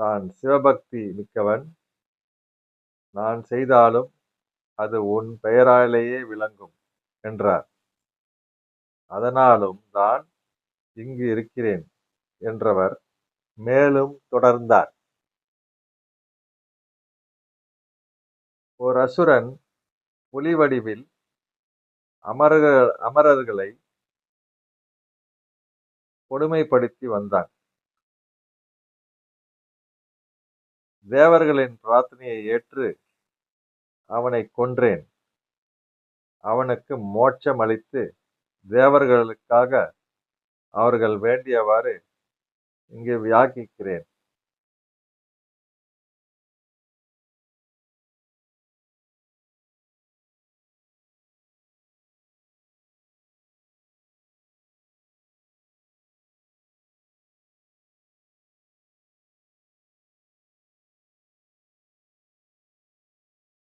தான் சிவபக்தி மிக்கவன். நான் செய்தாலும் அது உன் பெயராலேயே விளங்கும் என்றார். அதனாலும் தான் இங்கு இருக்கிறேன் என்றவர் மேலும் தொடர்ந்தார். ஓர் அசுரன் புலி வடிவில் அமரர்கள் அமரர்களை கொடுமைப்படுத்தி வந்தான். தேவர்களின் பிரார்த்தனையை ஏற்று அவனை கொன்றேன். அவனுக்கு மோட்சம் அளித்து தேவர்களுக்காக அவர்கள் வேண்டியவாறு இங்கே வியாக்கிக்கிறேன்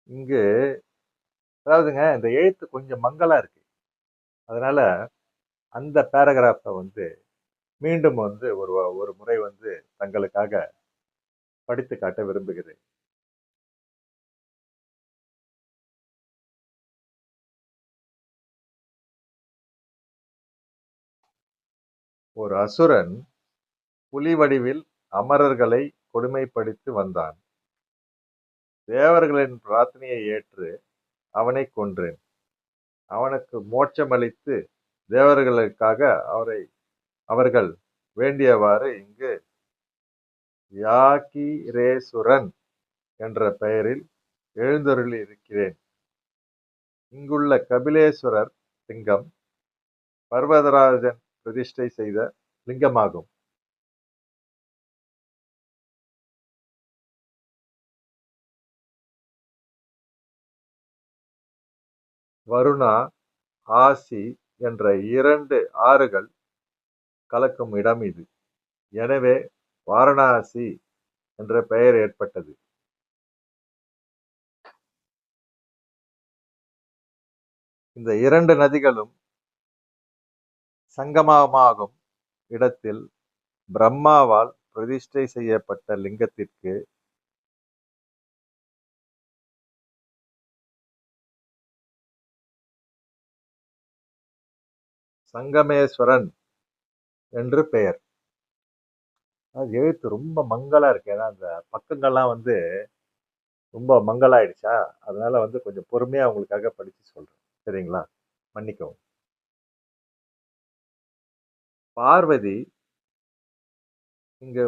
இங்கு அதாவதுங்க இந்த எழுத்து கொஞ்சம் மங்கலாக இருக்கு. அதனால அந்த பேராகிராஃபை வந்து மீண்டும் வந்து ஒரு ஒரு முறை வந்து தங்களுக்காக படித்து காட்ட விரும்புகிறேன். ஒரு அசுரன் புலி வடிவில் அமரர்களை கொடுமைப்படுத்தி வந்தான். தேவர்களின் பிரார்த்தனையை ஏற்று அவனை கொன்றேன். அவனுக்கு மோட்சமளித்து தேவர்களுக்காக அவரை அவர்கள் வேண்டியவாறு இங்கு யாகிரேசுரன் என்ற பெயரில் எழுந்தருளி இருக்கிறேன். இங்குள்ள கபிலேஸ்வரர் லிங்கம் பர்வதராஜன் பிரதிஷ்டை செய்த லிங்கமாகும். வருணா ஆசி என்ற இரண்டு ஆறுகள் கலக்கும் இடம் இது. எனவே வாரணாசி என்ற பெயர் ஏற்பட்டது. இந்த இரண்டு நதிகளும் சங்கமமாகும் இடத்தில் பிரம்மாவால் பிரதிஷ்டை செய்யப்பட்ட லிங்கத்திற்கு சங்கமேஸ்வரன் என்று பெயர். அது எழுத்து ரொம்ப மங்களாக இருக்கு. ஏன்னா அந்த பக்கங்கள்லாம் வந்து ரொம்ப மங்கலாயிடுச்சா அதனால வந்து கொஞ்சம் பொறுமையாக உங்களுக்காக படித்து சொல்கிறேன் சரிங்களா? மன்னிக்கவும். பார்வதி இங்கே